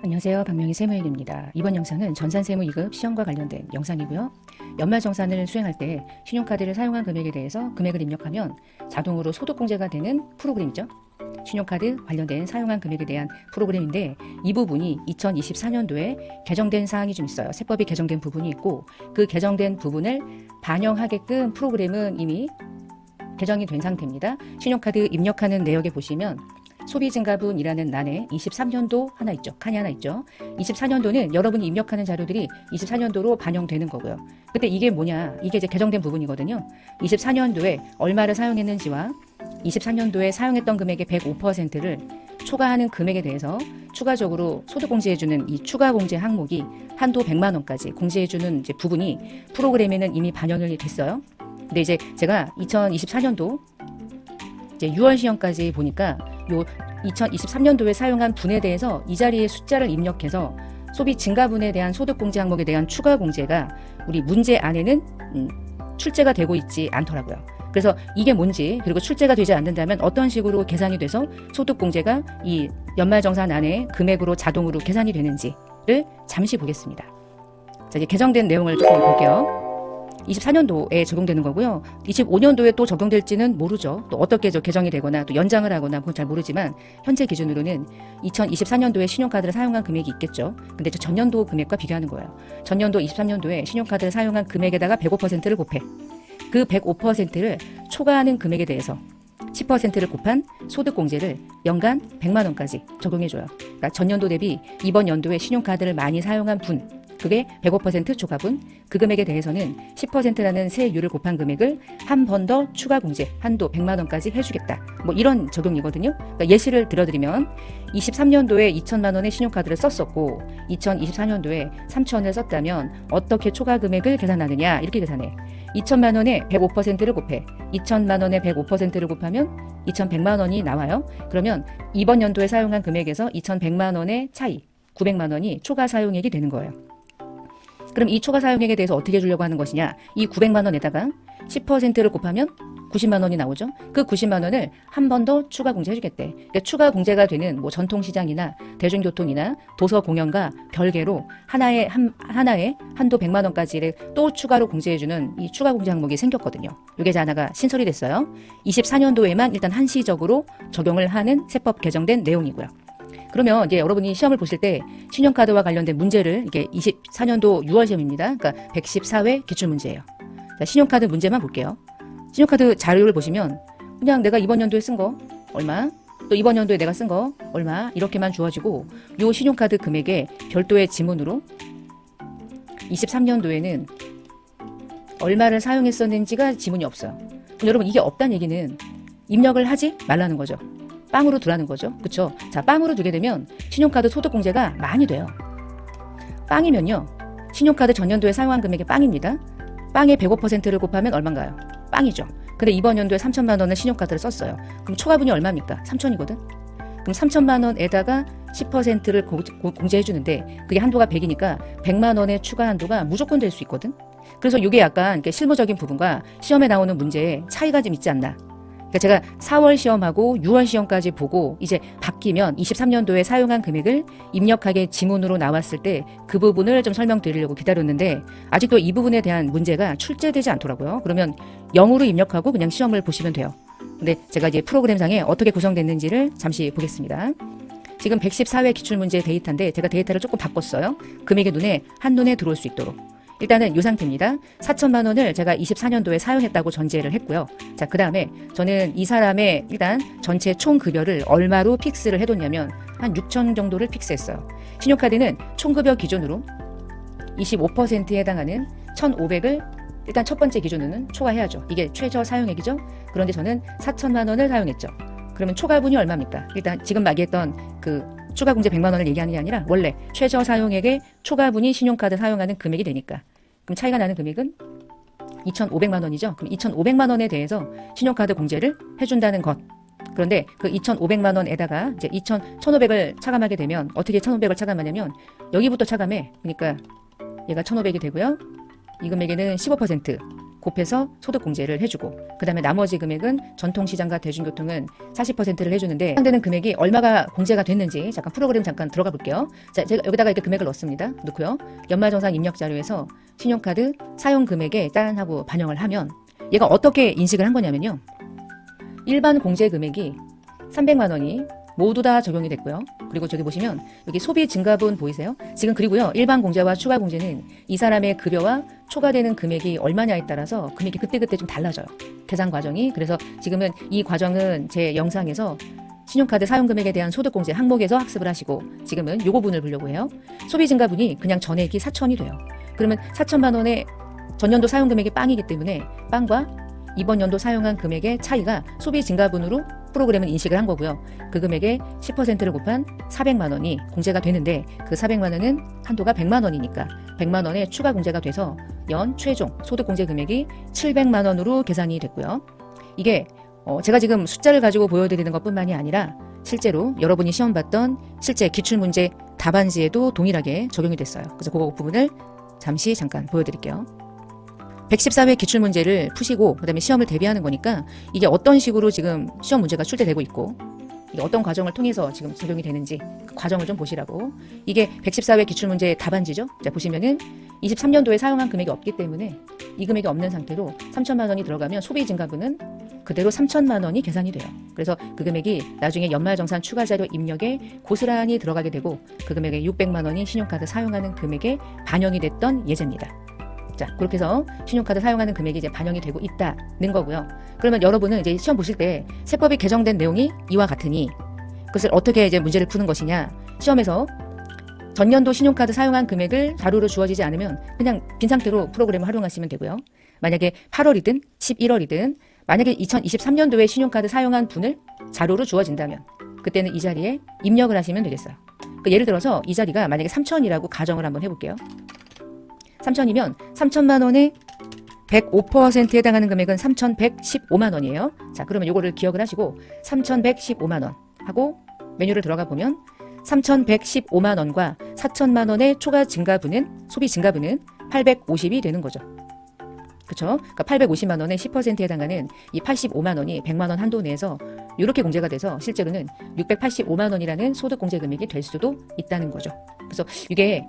안녕하세요. 박명희 세무일입니다. 이번 영상은 전산세무 2급 시험과 관련된 영상이고요. 연말정산을 수행할 때 신용카드를 사용한 금액에 대해서 금액을 입력하면 자동으로 소득공제가 되는 프로그램이죠. 신용카드 관련된 사용한 금액에 대한 프로그램인데 이 부분이 2024년도에 개정된 사항이 좀 있어요. 세법이 개정된 부분이 있고 그 개정된 부분을 반영하게끔 프로그램은 이미 개정이 된 상태입니다. 신용카드 입력하는 내역에 보시면 소비 증가분이라는 난에 23년도 하나 있죠. 칸이 하나 있죠. 24년도는 여러분이 입력하는 자료들이 24년도로 반영되는 거고요. 그때 이게 뭐냐? 이게 이제 개정된 부분이거든요. 24년도에 얼마를 사용했는지와 23년도에 사용했던 금액의 105%를 초과하는 금액에 대해서 추가적으로 소득 공제해주는 이 추가 공제 항목이 한도 100만 원까지 공제해주는 이제 부분이 프로그램에는 이미 반영이 됐어요. 근데 이제 제가 2024년도 이제 6월 시험까지 보니까 요 2023년도에 사용한 분에 대해서 이 자리에 숫자를 입력해서 소비 증가분에 대한 소득 공제 항목에 대한 추가 공제가 우리 문제 안에는 음, 출제가 되고 있지 않더라고요. 그래서 이게 뭔지 그리고 출제가 되지 않는다면 어떤 식으로 계산이 돼서 소득 공제가 이 연말정산 안에 금액으로 자동으로 계산이 되는지를 잠시 보겠습니다. 자, 이제 개정된 내용을 조금 볼게요. 24년도에 적용되는 거고요. 25년도에 또 적용될지는 모르죠. 또 어떻게 저 개정이 되거나 또 연장을 하거나 그건 잘 모르지만 현재 기준으로는 2024년도에 신용카드를 사용한 금액이 있겠죠. 근데 저 전년도 금액과 비교하는 거예요. 전년도 23년도에 신용카드를 사용한 금액에다가 105%를 곱해. 그 105%를 초과하는 금액에 대해서 10%를 곱한 소득공제를 연간 100만 원까지 적용해줘요. 그러니까 전년도 대비 이번 연도에 신용카드를 많이 사용한 분, 그게 105% 초과분, 그 금액에 대해서는 10%라는 세율을 곱한 금액을 한 번 더 추가 공제, 한도 100만 원까지 해주겠다. 뭐 이런 적용이거든요. 그러니까 예시를 들어드리면 23년도에 2천만 원의 신용카드를 썼었고 2024년도에 3천을 썼다면 어떻게 초과 금액을 계산하느냐 이렇게 계산해. 2천만 원에 105%를 곱해. 2천만 원에 105%를 곱하면 2,100만 원이 나와요. 그러면 이번 연도에 사용한 금액에서 2,100만 원의 차이, 900만 원이 초과 사용액이 되는 거예요. 그럼 이 초과 사용액에 대해서 어떻게 주려고 하는 것이냐? 이 900만 원에다가 10%를 곱하면 90만 원이 나오죠. 그 90만 원을 한 번 더 추가 공제해 주겠대. 그러니까 추가 공제가 되는 뭐 전통 시장이나 대중교통이나 도서 공연과 별개로 하나의 한 하나의 한도 100만 원까지를 또 추가로 공제해 주는 이 추가 공제 항목이 생겼거든요. 이게 하나가 신설이 됐어요. 24년도에만 일단 한시적으로 적용을 하는 세법 개정된 내용이고요. 그러면 이제 여러분이 시험을 보실 때 신용카드와 관련된 문제를 이게 24년도 6월 시험입니다. 그러니까 114회 기출 문제예요. 자, 신용카드 문제만 볼게요. 신용카드 자료를 보시면 그냥 내가 이번 연도에 쓴 거 얼마, 또 이번 연도에 내가 쓴 거 얼마 이렇게만 주어지고 요 신용카드 금액에 별도의 지문으로 23년도에는 얼마를 사용했었는지가 지문이 없어요. 여러분 이게 없다는 얘기는 입력을 하지 말라는 거죠. 빵으로 두라는 거죠. 그쵸? 자, 빵으로 두게 되면 신용카드 소득 공제가 많이 돼요. 빵이면요. 신용카드 전년도에 사용한 금액이 빵입니다. 빵의 105%를 곱하면 얼마인가요? 빵이죠. 근데 이번 연도에 3천만 원을 신용카드를 썼어요. 그럼 초과분이 얼마입니까? 3천이거든? 그럼 3천만 원에다가 10%를 공제해 주는데 그게 한도가 100이니까 100만 원의 추가 한도가 무조건 될 수 있거든. 그래서 이게 약간 실무적인 부분과 시험에 나오는 문제에 차이가 좀 있지 않나. 그러니까 제가 4월 시험하고 6월 시험까지 보고 이제 바뀌면 23년도에 사용한 금액을 입력하게 지문으로 나왔을 때 그 부분을 좀 설명드리려고 기다렸는데 아직도 이 부분에 대한 문제가 출제되지 않더라고요. 그러면 0으로 입력하고 그냥 시험을 보시면 돼요. 근데 제가 이제 프로그램상에 어떻게 구성됐는지를 잠시 보겠습니다. 지금 114회 기출문제 데이터인데 제가 데이터를 조금 바꿨어요. 금액이 눈에 한눈에 들어올 수 있도록. 일단은 이 상태입니다. 4천만 원을 제가 24년도에 사용했다고 전제를 했고요. 자, 그 다음에 저는 이 사람의 일단 전체 총 급여를 얼마로 픽스를 해뒀냐면 한 6천 정도를 픽스했어요. 신용카드는 총 급여 기준으로 25%에 해당하는 1,500을 일단 첫 번째 기준으로는 초과해야죠. 이게 최저 사용액이죠. 그런데 저는 4천만 원을 사용했죠. 그러면 초과분이 얼마입니까? 일단 지금 말했던 그 추가 공제 100만 원을 얘기하는 게 아니라 원래 최저 사용액의 초과분이 신용카드 사용하는 금액이 되니까 그럼 차이가 나는 금액은 2,500만 원이죠. 그럼 2,500만 원에 대해서 신용카드 공제를 해준다는 것. 그런데 그 2,500만 원에다가 이제 2,000, 1,500을 차감하게 되면 어떻게 1,500을 차감하냐면 여기부터 차감해. 그러니까 얘가 1,500이 되고요. 이 금액에는 15%. 곱해서 소득공제를 해주고 그 다음에 나머지 금액은 전통시장과 대중교통은 40%를 해주는데 해당되는 금액이 얼마가 공제가 됐는지 잠깐 프로그램 잠깐 들어가 볼게요. 자, 제가 여기다가 이렇게 금액을 넣습니다. 넣고요. 연말정산 입력 자료에서 신용카드 사용 금액에 짠 하고 반영을 하면 얘가 어떻게 인식을 한 거냐면요. 일반 공제 금액이 300만 원이 모두 다 적용이 됐고요. 그리고 저기 보시면 여기 소비 증가분 보이세요? 지금 그리고요. 일반 공제와 추가 공제는 이 사람의 급여와 초과되는 금액이 얼마냐에 따라서 금액이 그때그때 좀 달라져요. 계산 과정이. 그래서 지금은 이 과정은 제 영상에서 신용카드 사용 금액에 대한 소득공제 항목에서 학습을 하시고 지금은 요거 분을 보려고 해요. 소비 증가분이 그냥 전액이 4천이 돼요. 그러면 4천만 원의 전년도 사용 금액이 빵이기 때문에 빵과 이번 연도 사용한 금액의 차이가 소비 증가분으로 프로그램은 인식을 한 거고요. 그 금액의 10%를 곱한 400만 원이 공제가 되는데 그 400만 원은 한도가 100만 원이니까 100만 원의 추가 공제가 돼서 연 최종 소득 공제 금액이 700만 원으로 계산이 됐고요. 이게 어, 제가 지금 숫자를 가지고 보여드리는 것뿐만이 아니라 실제로 여러분이 시험 봤던 실제 기출 문제 답안지에도 동일하게 적용이 됐어요. 그래서 그 부분을 잠시 잠깐 보여드릴게요. 114회 기출 문제를 푸시고 그다음에 시험을 대비하는 거니까 이게 어떤 식으로 지금 시험 문제가 출제되고 있고 이게 어떤 과정을 통해서 지금 적용이 되는지 그 과정을 좀 보시라고 이게 114회 기출 문제 답안지죠. 자 보시면은 23년도에 사용한 금액이 없기 때문에 이 금액이 없는 상태로 3천만 원이 들어가면 소비 증가분은 그대로 3천만 원이 계산이 돼요. 그래서 그 금액이 나중에 연말정산 추가 자료 입력에 고스란히 들어가게 되고 그 금액의 600만 원이 신용카드 사용하는 금액에 반영이 됐던 예제입니다. 자, 그렇게 해서 신용카드 사용하는 금액이 이제 반영이 되고 있다는 거고요. 그러면 여러분은 이제 시험 보실 때 세법이 개정된 내용이 이와 같으니 그것을 어떻게 이제 문제를 푸는 것이냐. 시험에서 전년도 신용카드 사용한 금액을 자료로 주어지지 않으면 그냥 빈 상태로 프로그램을 활용하시면 되고요. 만약에 8월이든 11월이든 만약에 2023년도에 신용카드 사용한 분을 자료로 주어진다면 그때는 이 자리에 입력을 하시면 되겠어요. 그 예를 들어서 이 자리가 만약에 3천이라고 가정을 한번 해볼게요. 3천이면 3천만 원에 105%에 해당하는 금액은 3,115만 원이에요. 자, 그러면 요거를 기억을 하시고 3,115만 원 하고 메뉴를 들어가 보면 3,115만 원과 4천만 원의 초과 증가분은 소비 증가분은 850이 되는 거죠. 그렇죠? 그러니까 850만 원의 10%에 해당하는 이 85만 원이 100만 원 한도 내에서 이렇게 공제가 돼서 실제로는 685만 원이라는 소득 공제 금액이 될 수도 있다는 거죠. 그래서 이게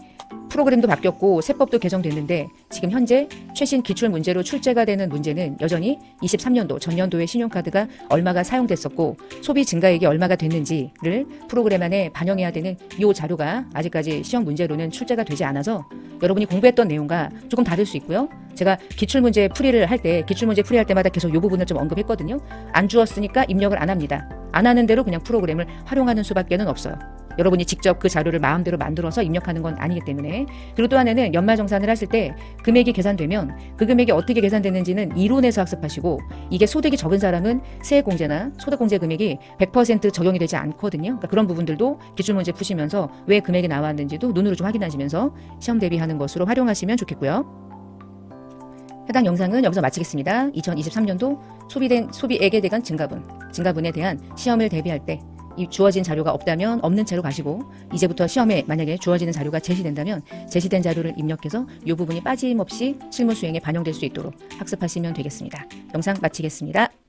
프로그램도 바뀌었고 세법도 개정됐는데 지금 현재 최신 기출 문제로 출제가 되는 문제는 여전히 23년도 전년도의 신용카드가 얼마가 사용됐었고 소비 증가액이 얼마가 됐는지를 프로그램 안에 반영해야 되는 이 자료가 아직까지 시험 문제로는 출제가 되지 않아서 여러분이 공부했던 내용과 조금 다를 수 있고요. 제가 기출 문제 풀이를 할 때 기출 문제 풀이할 때마다 계속 이 부분을 좀 언급했거든요. 안 주었으니까 입력을 안 합니다. 안 하는 대로 그냥 프로그램을 활용하는 수밖에는 없어요. 여러분이 직접 그 자료를 마음대로 만들어서 입력하는 건 아니기 때문에 그리고 또 하나는 연말 정산을 하실 때 금액이 계산되면 그 금액이 어떻게 계산되는지는 이론에서 학습하시고 이게 소득이 적은 사람은 세액공제나 소득공제 금액이 100% 적용이 되지 않거든요. 그러니까 그런 부분들도 기출 문제 푸시면서 왜 금액이 나왔는지도 눈으로 좀 확인하시면서 시험 대비하는 것으로 활용하시면 좋겠고요. 해당 영상은 여기서 마치겠습니다. 2023년도 소비된 소비액에 대한 증가분, 증가분에 대한 시험을 대비할 때이 주어진 자료가 없다면 없는 채로 가시고 이제부터 시험에 만약에 주어지는 자료가 제시된다면 제시된 자료를 입력해서 이 부분이 빠짐없이 실무 수행에 반영될 수 있도록 학습하시면 되겠습니다. 영상 마치겠습니다.